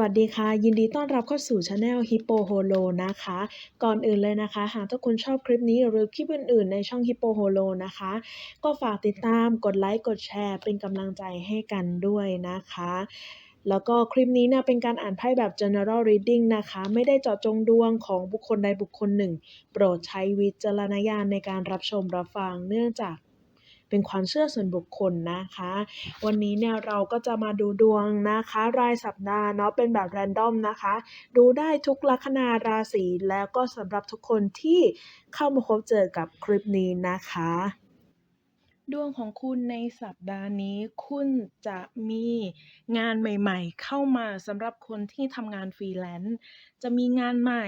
วัสดีค่ะ ยินดีต้อนรับเข้าสู่ช anel Hippo Holo นะคะ ก่อนอื่นเลยนะคะ หากทุกคนชอบคลิปนี้หรือคลิปอื่นๆ ในช่อง Hippo Holo นะคะ ก็ฝากติดตามกดไลค์กดแชร์เป็นกำลังใจให้กันด้วยนะคะแล้วก็คลิปนี้เนี่ยเป็นการอ่านไพ่แบบ general reading นะคะ ไม่ได้เจาะจงดวงของบุคคลใดบุคคลหนึ่ง โปรดใช้วิจารณญาณในการรับชมรับฟังเนื่องจาก เป็นความเชื่อส่วนบุคคลนะคะ วันนี้เนี่ยเราก็จะมาดูดวงนะคะ รายสัปดาห์เนาะเป็นแบบ random นะคะ ดูได้ทุกลัคนาราศีแล้วก็สำหรับทุกคนที่เข้ามาพบเจอกับคลิปนี้นะคะดวงของคุณในสัปดาห์นี้คุณจะมีงานใหม่ๆ เข้ามาสำหรับคนที่ทำงาน freelance จะมีงานใหม่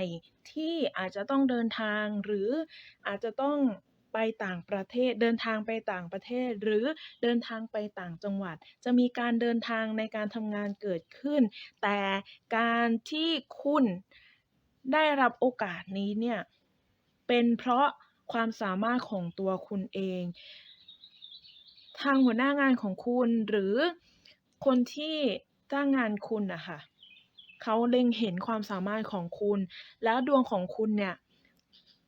ที่อาจจะต้องเดินทางหรืออาจจะต้อง ไปต่างประเทศเดินทางไปต่างประเทศ หรือเดินทางไปต่างจังหวัด จะมีการเดินทางในการทำงานเกิดขึ้น แต่การที่คุณได้รับโอกาสนี้เนี่ยเป็นเพราะความสามารถของตัวคุณเอง ทางหัวหน้างานของคุณหรือคนที่จ้างงานคุณนะค่ะเขาเล็งเห็นความสามารถของคุณ แล้วดวงของคุณเนี่ย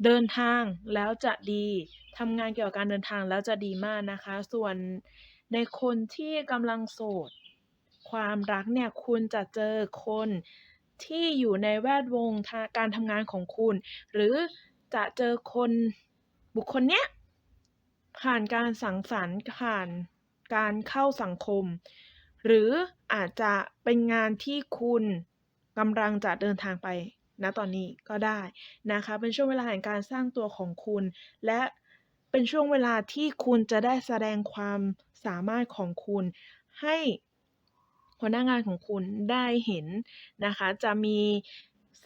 เดินทางแล้วจะดีทำงานเกี่ยวกับการเดินทางแล้วจะดีมากนะคะ ส่วนในคนที่กำลังโสด ความรักเนี่ยคุณจะเจอคนที่อยู่ในแวดวงาการทำงานของคุณ หรือจะเจอคนบุคคลเนี้ยผ่านการสังสรรค์ผ่านการเข้าสังคม หรืออาจจะเป็นงานที่คุณกำลังจะเดินทางไป ณตอนนี้ก็ได้นะคะ เป็นช่วงเวลาแห่งการสร้างตัวของคุณ และเป็นช่วงเวลาที่คุณจะได้แสดงความสามารถของคุณให้หัวหน้างานของคุณได้เห็นนะคะ จะมี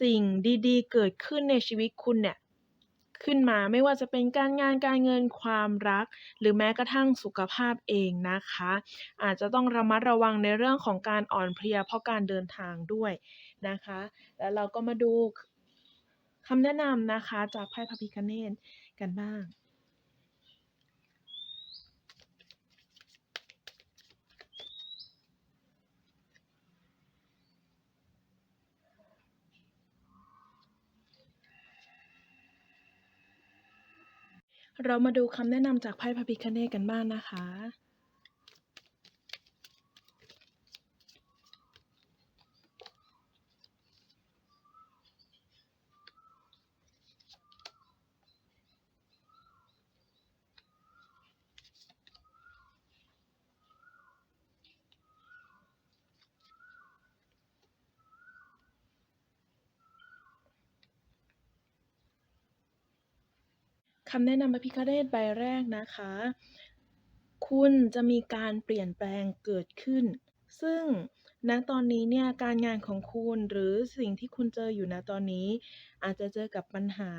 สิ่งดีๆ เกิดขึ้นในชีวิตคุณเนี่ย ขึ้นมาไม่ว่าจะเป็นการงานการเงินความรัก หรือแม้กระทั่งสุขภาพเองนะคะ อาจจะต้องระมัดระวังในเรื่องของการอ่อนเพลียเพราะการเดินทางด้วยนะคะ แล้วเราก็มาดูคำแนะนำนะคะจากไพ่พระพิคเนตกันบ้าง เรามาดูคำแนะนำจากไพ่พระพิฆเนศกันบ้างนะคะ คำแนะนำพระพิฆเนศใบแรกนะคะ คุณจะมีการเปลี่ยนแปลงเกิดขึ้น ซึ่งณตอนนี้เนี่ยการงานของคุณหรือสิ่งที่คุณเจออยู่ณตอนนี้ อาจจะเจอกับปัญหา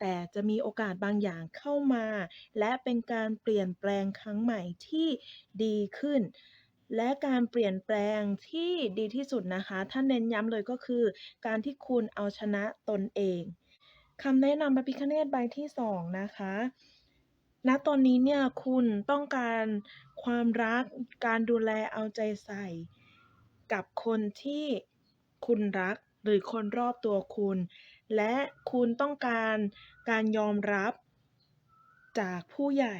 แต่จะมีโอกาสบางอย่างเข้ามา และเป็นการเปลี่ยนแปลงครั้งใหม่ที่ดีขึ้น และการเปลี่ยนแปลงที่ดีที่สุดนะคะถ้านเน้นย้ำเลยก็คือ การที่คุณเอาชนะตนเอง คำแนะนำพระพิฆเนศใบที่2นะคะณตอนนี้เนี่ยคุณต้องการความรักการดูแลเอาใจใส่ กับคนที่คุณรักหรือคนรอบตัวคุณ และคุณต้องการการยอมรับ จากผู้ใหญ่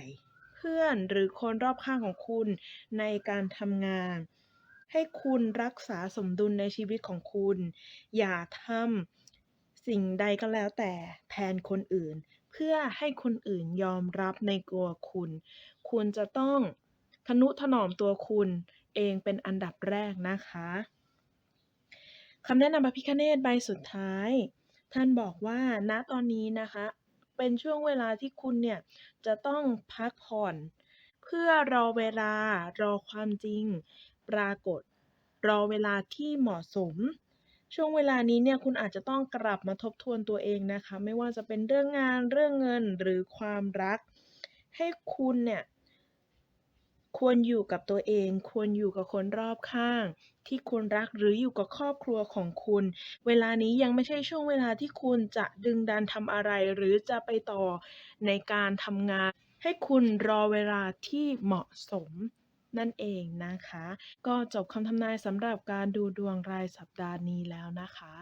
เพื่อนหรือคนรอบข้างของคุณในการทำงาน ให้คุณรักษาสมดุลในชีวิตของคุณ อย่าทำ สิ่งใดก็แล้วแต่แทนคนอื่น เพื่อให้คนอื่นยอมรับในตัวคุณ คุณจะต้องทนุถนอมตัวคุณเองเป็นอันดับแรกนะคะคำแนะนำพระพิฆเนศใบสุดท้าย ท่านบอกว่าณตอนนี้นะคะ เป็นช่วงเวลาที่คุณเนี่ยจะต้องพักผ่อน เพื่อรอเวลารอความจริง ปรากฏ รอเวลาที่เหมาะสม ช่วงเวลานี้เนี่ยคุณอาจจะต้องกลับมาทบทวนตัวเองนะคะ ไม่ว่าจะเป็นเรื่องงานเรื่องเงินหรือความรัก ให้คุณเนี่ยควรอยู่กับตัวเอง ควรอยู่กับคนรอบข้าง ที่คุณรักหรืออยู่กับครอบครัวของคุณ เวลานี้ยังไม่ใช่ช่วงเวลาที่คุณจะดึงดันทำอะไร หรือจะไปต่อในการทำงาน ให้คุณรอเวลาที่เหมาะสม นั่นเองนะคะ ก็จบคำทำนายสำหรับการดูดวงรายสัปดาห์นี้แล้วนะคะ